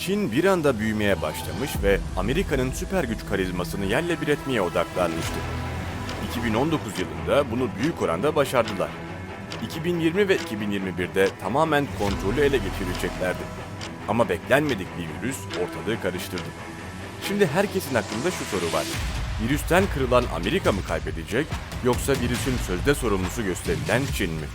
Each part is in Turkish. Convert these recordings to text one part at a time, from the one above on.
Çin bir anda büyümeye başlamış ve Amerika'nın süper güç karizmasını yerle bir etmeye odaklanmıştı. 2019 yılında bunu büyük oranda başardılar. 2020 ve 2021'de tamamen kontrolü ele geçireceklerdi. Ama beklenmedik bir virüs ortalığı karıştırdı. Şimdi herkesin aklında şu soru var. Virüsten kırılan Amerika mı kaybedecek yoksa virüsün sözde sorumlusu gösterilen Çin mi?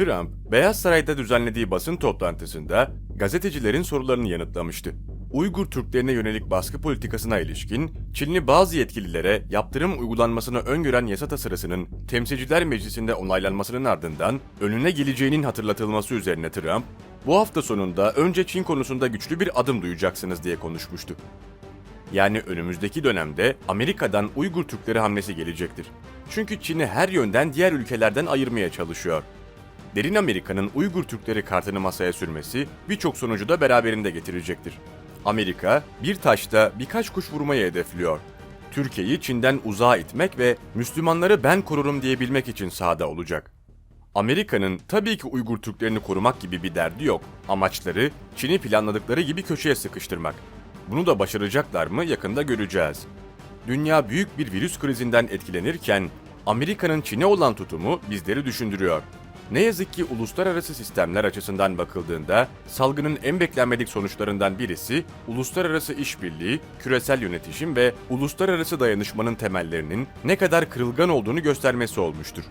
Trump, Beyaz Saray'da düzenlediği basın toplantısında gazetecilerin sorularını yanıtlamıştı. Uygur Türklerine yönelik baskı politikasına ilişkin Çinli bazı yetkililere yaptırım uygulanmasını öngören yasa tasarısının Temsilciler Meclisi'nde onaylanmasının ardından önüne geleceğinin hatırlatılması üzerine Trump, bu hafta sonunda önce Çin konusunda güçlü bir adım duyacaksınız diye konuşmuştu. Yani önümüzdeki dönemde Amerika'dan Uygur Türkleri hamlesi gelecektir. Çünkü Çin'i her yönden diğer ülkelerden ayırmaya çalışıyor. Derin Amerika'nın Uygur Türkleri kartını masaya sürmesi birçok sonucu da beraberinde getirecektir. Amerika bir taşta birkaç kuş vurmayı hedefliyor. Türkiye'yi Çin'den uzağa itmek ve Müslümanları ben korurum diyebilmek için sahada olacak. Amerika'nın tabii ki Uygur Türklerini korumak gibi bir derdi yok. Amaçları Çin'i planladıkları gibi köşeye sıkıştırmak. Bunu da başaracaklar mı yakında göreceğiz. Dünya büyük bir virüs krizinden etkilenirken Amerika'nın Çin'e olan tutumu bizleri düşündürüyor. Ne yazık ki uluslararası sistemler açısından bakıldığında salgının en beklenmedik sonuçlarından birisi uluslararası işbirliği, küresel yönetişim ve uluslararası dayanışmanın temellerinin ne kadar kırılgan olduğunu göstermesi olmuştur.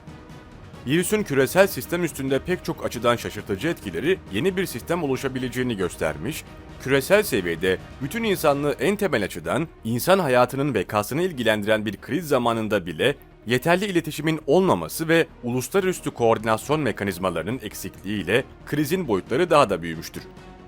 Virüsün küresel sistem üstünde pek çok açıdan şaşırtıcı etkileri yeni bir sistem oluşabileceğini göstermiş, küresel seviyede bütün insanlığı en temel açıdan insan hayatının bekasını ilgilendiren bir kriz zamanında bile yeterli iletişimin olmaması ve uluslararası koordinasyon mekanizmalarının eksikliğiyle krizin boyutları daha da büyümüştür.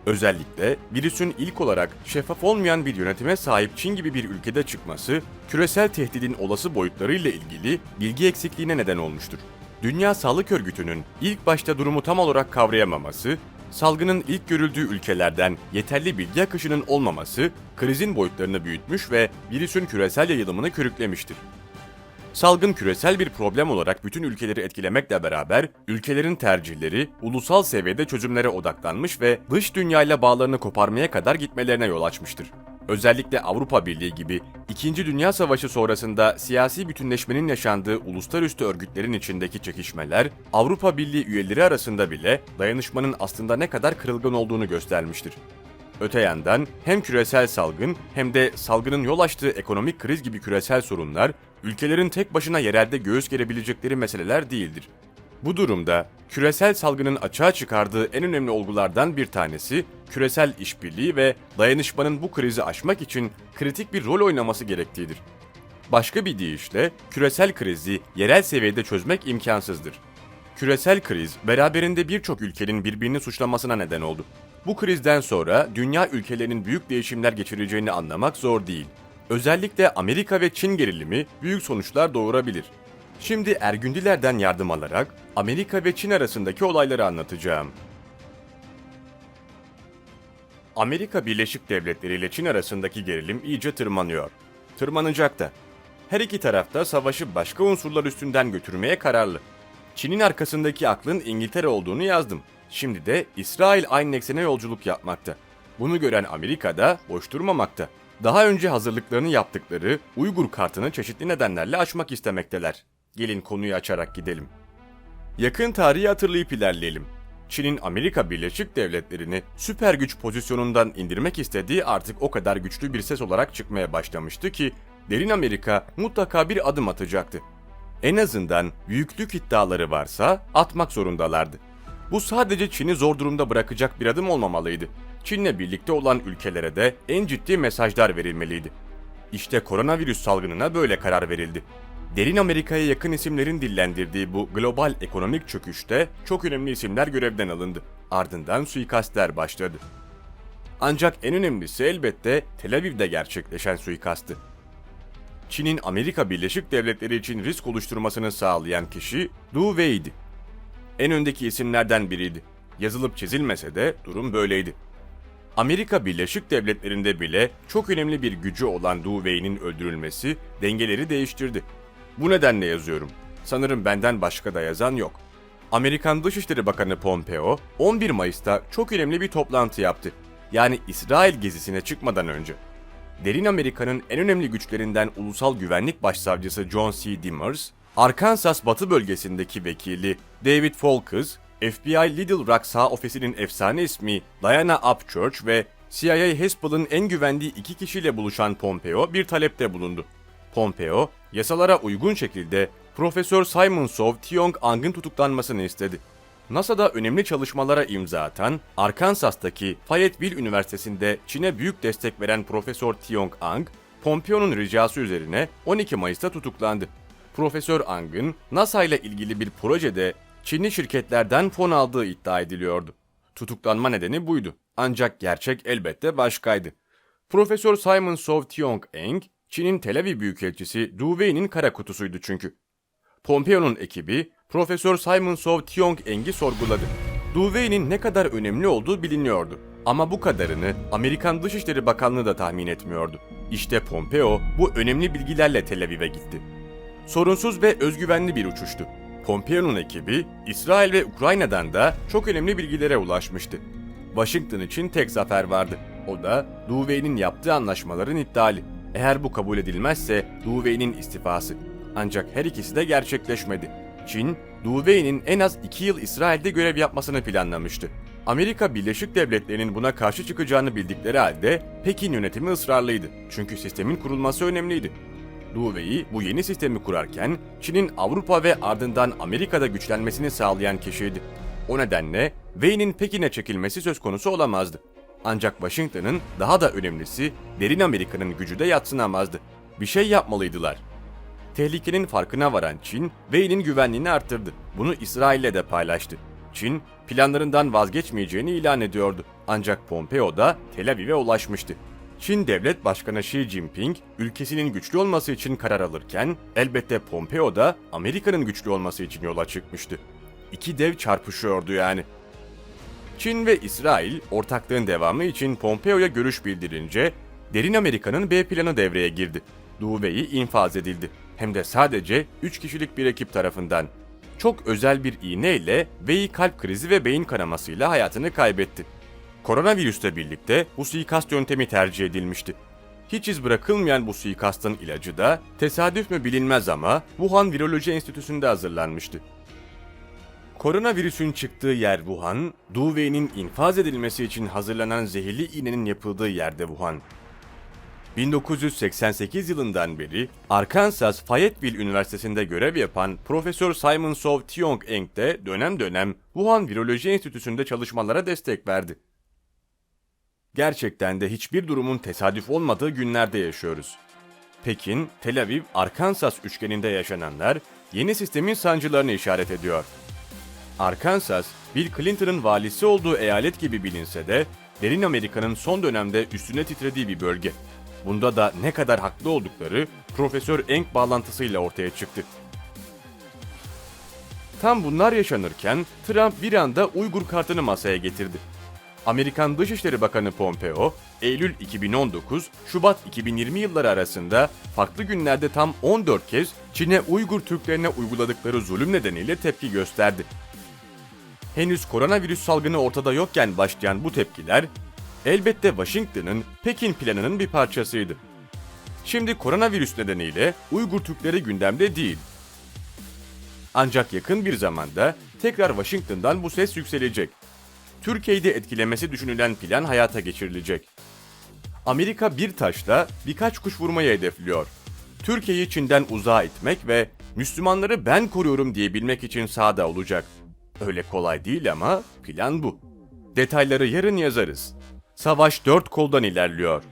Özellikle virüsün ilk olarak şeffaf olmayan bir yönetime sahip Çin gibi bir ülkede çıkması, küresel tehdidin olası boyutlarıyla ilgili bilgi eksikliğine neden olmuştur. Dünya Sağlık Örgütü'nün ilk başta durumu tam olarak kavrayamaması, salgının ilk görüldüğü ülkelerden yeterli bilgi akışının olmaması, krizin boyutlarını büyütmüş ve virüsün küresel yayılımını körüklemiştir. Salgın küresel bir problem olarak bütün ülkeleri etkilemekle beraber ülkelerin tercihleri ulusal seviyede çözümlere odaklanmış ve dış dünyayla bağlarını koparmaya kadar gitmelerine yol açmıştır. Özellikle Avrupa Birliği gibi İkinci Dünya Savaşı sonrasında siyasi bütünleşmenin yaşandığı uluslararası örgütlerin içindeki çekişmeler, Avrupa Birliği üyeleri arasında bile dayanışmanın aslında ne kadar kırılgan olduğunu göstermiştir. Öte yandan hem küresel salgın hem de salgının yol açtığı ekonomik kriz gibi küresel sorunlar ülkelerin tek başına yerelde göğüs gerebilecekleri meseleler değildir. Bu durumda küresel salgının açığa çıkardığı en önemli olgulardan bir tanesi küresel işbirliği ve dayanışmanın bu krizi aşmak için kritik bir rol oynaması gerektiğidir. Başka bir deyişle küresel krizi yerel seviyede çözmek imkansızdır. Küresel kriz beraberinde birçok ülkenin birbirini suçlamasına neden oldu. Bu krizden sonra dünya ülkelerinin büyük değişimler geçireceğini anlamak zor değil. Özellikle Amerika ve Çin gerilimi büyük sonuçlar doğurabilir. Şimdi Ergündilerden yardım alarak Amerika ve Çin arasındaki olayları anlatacağım. Amerika Birleşik Devletleri ile Çin arasındaki gerilim iyice tırmanıyor. Tırmanacak da. Her iki tarafta savaşı başka unsurlar üstünden götürmeye kararlı. Çin'in arkasındaki aklın İngiltere olduğunu yazdım. Şimdi de İsrail aynı eksene yolculuk yapmakta. Bunu gören Amerika da boş durmamakta. Daha önce hazırlıklarını yaptıkları Uygur kartını çeşitli nedenlerle açmak istemekteler. Gelin konuyu açarak gidelim. Yakın tarihi hatırlayıp ilerleyelim. Çin'in Amerika Birleşik Devletleri'ni süper güç pozisyonundan indirmek istediği artık o kadar güçlü bir ses olarak çıkmaya başlamıştı ki derin Amerika mutlaka bir adım atacaktı. En azından büyüklük iddiaları varsa atmak zorundalardı. Bu sadece Çin'i zor durumda bırakacak bir adım olmamalıydı. Çin'le birlikte olan ülkelere de en ciddi mesajlar verilmeliydi. İşte koronavirüs salgınına böyle karar verildi. Derin Amerika'ya yakın isimlerin dillendirdiği bu global ekonomik çöküşte çok önemli isimler görevden alındı. Ardından suikastler başladı. Ancak en önemlisi elbette Tel Aviv'de gerçekleşen suikastı. Çin'in Amerika Birleşik Devletleri için risk oluşturmasını sağlayan kişi Du Wei'di. En öndeki isimlerden biriydi. Yazılıp çizilmese de durum böyleydi. Amerika Birleşik Devletleri'nde bile çok önemli bir gücü olan Du Wei'nin öldürülmesi dengeleri değiştirdi. Bu nedenle yazıyorum. Sanırım benden başka da yazan yok. Amerikan Dışişleri Bakanı Pompeo 11 Mayıs'ta çok önemli bir toplantı yaptı. Yani İsrail gezisine çıkmadan önce. Derin Amerika'nın en önemli güçlerinden Ulusal Güvenlik Başsavcısı John C. Dimmers, Arkansas Batı bölgesindeki vekili David Folkes, FBI Little Rock sağ ofisinin efsane ismi Diana Upchurch ve CIA Haspel'ın en güvendiği iki kişiyle buluşan Pompeo bir talepte bulundu. Pompeo, yasalara uygun şekilde Profesör Simon Sov Tiong-Ang'ın tutuklanmasını istedi. NASA'da önemli çalışmalara imza atan, Arkansas'taki Fayetteville Üniversitesi'nde Çin'e büyük destek veren Profesör Tiong-Ang, Pompeo'nun ricası üzerine 12 Mayıs'ta tutuklandı. Profesör Ang'ın NASA ile ilgili bir projede Çinli şirketlerden fon aldığı iddia ediliyordu. Tutuklanma nedeni buydu. Ancak gerçek elbette başkaydı. Profesör Simon Sov Tiong-Eng, Çin'in Tel Aviv Büyükelçisi Du Wei'nin kara kutusuydu çünkü. Pompeo'nun ekibi Profesör Simon Sov Tiong-Eng'i sorguladı. Du Wei'nin ne kadar önemli olduğu biliniyordu. Ama bu kadarını Amerikan Dışişleri Bakanlığı da tahmin etmiyordu. İşte Pompeo bu önemli bilgilerle Tel Aviv'e gitti. Sorunsuz ve özgüvenli bir uçuştu. Pompeo'nun ekibi İsrail ve Ukrayna'dan da çok önemli bilgilere ulaşmıştı. Washington için tek zafer vardı. O da Du Wei'nin yaptığı anlaşmaların iptali. Eğer bu kabul edilmezse Du Wei'nin istifası. Ancak her ikisi de gerçekleşmedi. Çin, Du Wei'nin en az 2 yıl İsrail'de görev yapmasını planlamıştı. Amerika Birleşik Devletleri'nin buna karşı çıkacağını bildikleri halde Pekin yönetimi ısrarlıydı. Çünkü sistemin kurulması önemliydi. Wei bu yeni sistemi kurarken Çin'in Avrupa ve ardından Amerika'da güçlenmesini sağlayan kişiydi. O nedenle Wei'nin Pekin'e çekilmesi söz konusu olamazdı. Ancak Washington'ın daha da önemlisi derin Amerika'nın gücü de yatsınamazdı. Bir şey yapmalıydılar. Tehlikenin farkına varan Çin, Wei'nin güvenliğini arttırdı. Bunu İsrail'le de paylaştı. Çin, planlarından vazgeçmeyeceğini ilan ediyordu. Ancak Pompeo da Tel Aviv'e ulaşmıştı. Çin Devlet Başkanı Xi Jinping, ülkesinin güçlü olması için karar alırken, elbette Pompeo da Amerika'nın güçlü olması için yola çıkmıştı. İki dev çarpışıyordu yani. Çin ve İsrail ortaklığın devamı için Pompeo'ya görüş bildirince Derin Amerika'nın B planı devreye girdi. Du Wei infaz edildi. Hem de sadece 3 kişilik bir ekip tarafından. Çok özel bir iğneyle Wei kalp krizi ve beyin kanamasıyla hayatını kaybetti. Koronavirüsle birlikte bu suikast yöntemi tercih edilmişti. Hiç iz bırakılmayan bu suikastın ilacı da tesadüf mü bilinmez ama Wuhan Viroloji Enstitüsü'nde hazırlanmıştı. Koronavirüsün çıktığı yer Wuhan, Du Wei'nin infaz edilmesi için hazırlanan zehirli iğnenin yapıldığı yerde Wuhan. 1988 yılından beri Arkansas Fayetteville Üniversitesi'nde görev yapan Profesör Simon Sov Tiong-Eng de dönem dönem Wuhan Viroloji Enstitüsü'nde çalışmalara destek verdi. Gerçekten de hiçbir durumun tesadüf olmadığı günlerde yaşıyoruz. Pekin, Tel Aviv, Arkansas üçgeninde yaşananlar yeni sistemin sancılarını işaret ediyor. Arkansas, Bill Clinton'ın valisi olduğu eyalet gibi bilinse de derin Amerika'nın son dönemde üstüne titrediği bir bölge. Bunda da ne kadar haklı oldukları Profesör Eng bağlantısıyla ortaya çıktı. Tam bunlar yaşanırken Trump bir anda Uygur kartını masaya getirdi. Amerikan Dışişleri Bakanı Pompeo, Eylül 2019, Şubat 2020 yılları arasında farklı günlerde tam 14 kez Çin'e Uygur Türklerine uyguladıkları zulüm nedeniyle tepki gösterdi. Henüz koronavirüs salgını ortada yokken başlayan bu tepkiler, elbette Washington'ın Pekin planının bir parçasıydı. Şimdi koronavirüs nedeniyle Uygur Türkleri gündemde değil. Ancak yakın bir zamanda tekrar Washington'dan bu ses yükselecek. Türkiye'yi de etkilemesi düşünülen plan hayata geçirilecek. Amerika bir taşla birkaç kuş vurmayı hedefliyor. Türkiye'yi Çin'den uzağa itmek ve Müslümanları ben koruyorum diyebilmek için sağda olacak. Öyle kolay değil ama plan bu. Detayları yarın yazarız. Savaş dört koldan ilerliyor.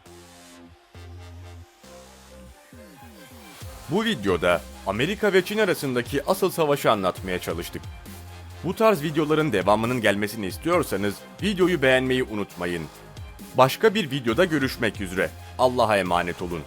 Bu videoda Amerika ve Çin arasındaki asıl savaşı anlatmaya çalıştık. Bu tarz videoların devamının gelmesini istiyorsanız videoyu beğenmeyi unutmayın. Başka bir videoda görüşmek üzere. Allah'a emanet olun.